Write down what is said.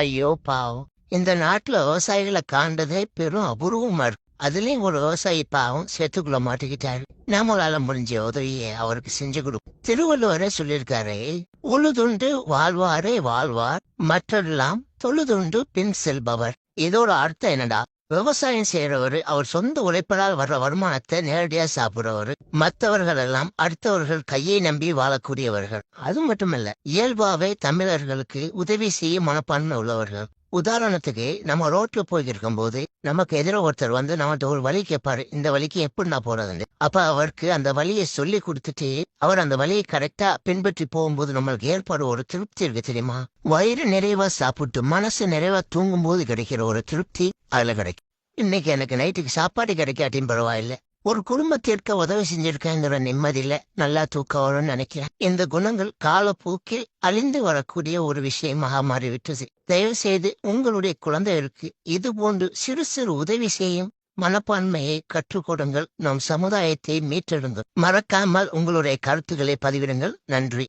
ஐயோ பாவம். இந்த நாட்டுல விவசாயிகளை காண்டதே பெரும் அபூர்வமா இருக்கு. அதுலயும் ஒரு விவசாயி பாவம் செத்துக்குள்ள மாட்டிக்கிட்டாரு. நம்மளால முடிஞ்ச உதவியை அவருக்கு செஞ்சு கொடுக்கும் திருவள்ளுவரே சொல்லியிருக்காரு உழுதுண்டு வாழ்வாரே வாழ்வார் மற்றெல்லாம் தொழுதுண்டு பின் செல்பவர். இதோட அர்த்தம் என்னடா? விவசாயம் செய்யறவரு அவர் சொந்த உழைப்பினால் வர்ற வருமானத்தை நேரடியா சாப்பிடுறவரு மற்றவர்கள் எல்லாம் அடுத்தவர்கள் கையை நம்பி வாழக்கூடியவர்கள். அது மட்டுமல்ல இயல்பாவே தமிழர்களுக்கு உதவி செய்ய மனப்பான்மை உள்ளவர்கள். உதாரணத்துக்கு நம்ம ரோட்ல போயிருக்கும் போது நமக்கு எதிர ஒருத்தர் வந்து நம்மகிட்ட ஒரு வழி கேட்பாரு இந்த வழிக்கு எப்படி நான் போறதுன்னு. அப்ப அவருக்கு அந்த வழியை சொல்லி கொடுத்துட்டு அவர் அந்த வழியை கரெக்டா பின்பற்றி போகும்போது நம்மளுக்கு ஏற்பாடு ஒரு திருப்தி இருக்கு தெரியுமா? வயிறு நிறைவா சாப்பிட்டு மனசு நிறைவா தூங்கும் போது கிடைக்கிற ஒரு திருப்தி அதுல கிடைக்கும். இன்னைக்கு எனக்கு நைட்டுக்கு சாப்பாடு கிடைக்காட்டியும் பரவாயில்ல. ஒரு குடும்பத்திற்கு உதவி செஞ்சிருக்கேங்கிற நிம்மதியில நல்லா தூக்கம் வரும்னு நினைக்கிறேன். இந்த குணங்கள் காலப்போக்கில் அழிந்து வரக்கூடிய ஒரு விஷயமாக மாறிவிட்டது. தயவு செய்து உங்களுடைய குழந்தைகளுக்கு இது போன்று சிறு சிறு உதவி செய்யும் மனப்பான்மையை கற்றுக்கொடுங்கள் நம் சமுதாயத்தை மீட்டெடுங்கள். மறக்காமல் உங்களுடைய கருத்துக்களை பதிவிடுங்கள். நன்றி.